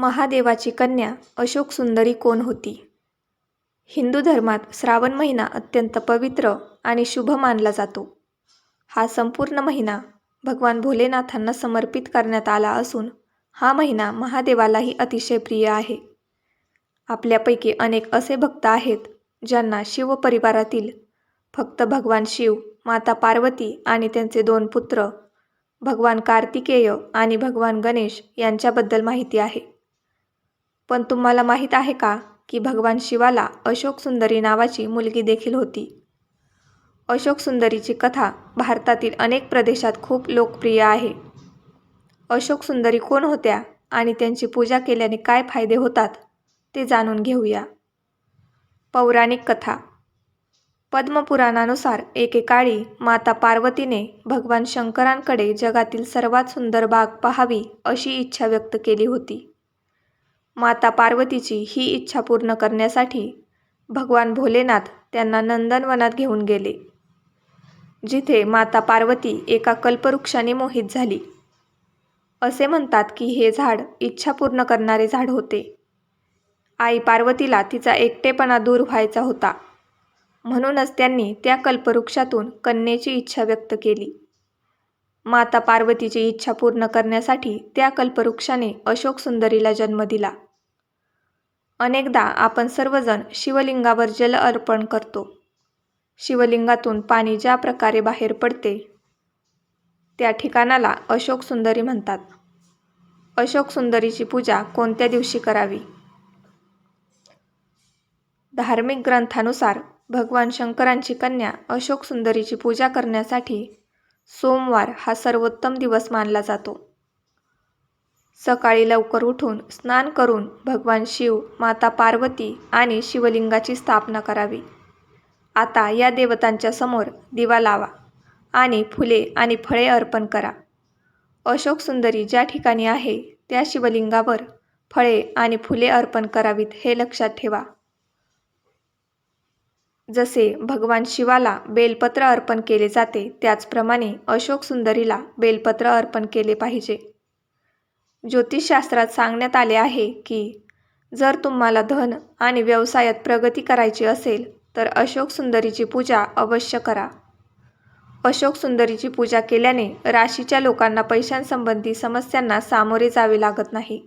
महादेवाची कन्या अशोक सुंदरी कोण होती? हिंदू धर्मात श्रावण महिना अत्यंत पवित्र आणि शुभ मानला जातो. हा संपूर्ण महिना भगवान भोलेनाथांना समर्पित करण्यात आला असून हा महिना महादेवालाही अतिशय प्रिय आहे. आपल्यापैकी अनेक असे भक्त आहेत ज्यांना शिवपरिवारातील फक्त भगवान शिव माता पार्वती आणि त्यांचे दोन पुत्र भगवान कार्तिकेय आणि भगवान गणेश यांच्याबद्दल माहिती आहे. पण तुम्हाला माहीत आहे का की भगवान शिवाला अशोक सुंदरी नावाची मुलगी देखील होती? अशोक सुंदरीची कथा भारतातील अनेक प्रदेशात खूप लोकप्रिय आहे. अशोक सुंदरी कोण होत्या आणि त्यांची पूजा केल्याने काय फायदे होतात ते जाणून घेऊया. पौराणिक कथा. पद्मपुराणानुसार एकेकाळी माता पार्वतीने भगवान शंकरांकडे जगातील सर्वात सुंदर बाग पाहावी अशी इच्छा व्यक्त केली होती. माता पार्वतीची ही इच्छा पूर्ण करण्यासाठी भगवान भोलेनाथ त्यांना नंदनवनात घेऊन गेले. जिथे माता पार्वती एका कल्पवृक्षाने मोहित झाली. असे म्हणतात की हे झाड इच्छा पूर्ण करणारे झाड होते. आई पार्वतीला तिचा एकटेपणा दूर व्हायचा होता. म्हणूनच त्यांनी त्या कल्पवृक्षातून कन्येची इच्छा व्यक्त केली. माता पार्वतीची इच्छा पूर्ण करण्यासाठी त्या कल्पवृक्षाने अशोक सुंदरीला जन्म दिला. अनेकदा आपण सर्वजण शिवलिंगावर जल अर्पण करतो. शिवलिंगातून पाणी ज्या प्रकारे बाहेर पडते त्या ठिकाणाला अशोक सुंदरी म्हणतात. अशोक सुंदरीची पूजा कोणत्या दिवशी करावी? धार्मिक ग्रंथानुसार भगवान शंकरांची कन्या अशोक सुंदरीची पूजा करण्यासाठी सोमवार हा सर्वोत्तम दिवस मानला जातो. सकाळी लवकर उठून स्नान करून भगवान शिव माता पार्वती आणि शिवलिंगाची स्थापना करावी. आता या देवतांच्या समोर दिवा लावा आणि फुले आणि फळे अर्पण करा. अशोक सुंदरी ज्या ठिकाणी आहे त्या शिवलिंगावर फळे आणि फुले अर्पण करावीत हे लक्षात ठेवा. जसे भगवान शिवाला बेलपत्र अर्पण केले जाते त्याचप्रमाणे अशोक सुंदरीला बेलपत्र अर्पण केले पाहिजे. ज्योतिषशास्त्रात सांगण्यात आले आहे की जर तुम्हाला धन आणि व्यवसायात प्रगती करायची असेल तर अशोक सुंदरीची पूजा अवश्य करा. अशोक सुंदरीची पूजा केल्याने राशीच्या लोकांना पैशांसंबंधी समस्यांना सामोरे जावे लागत नाही.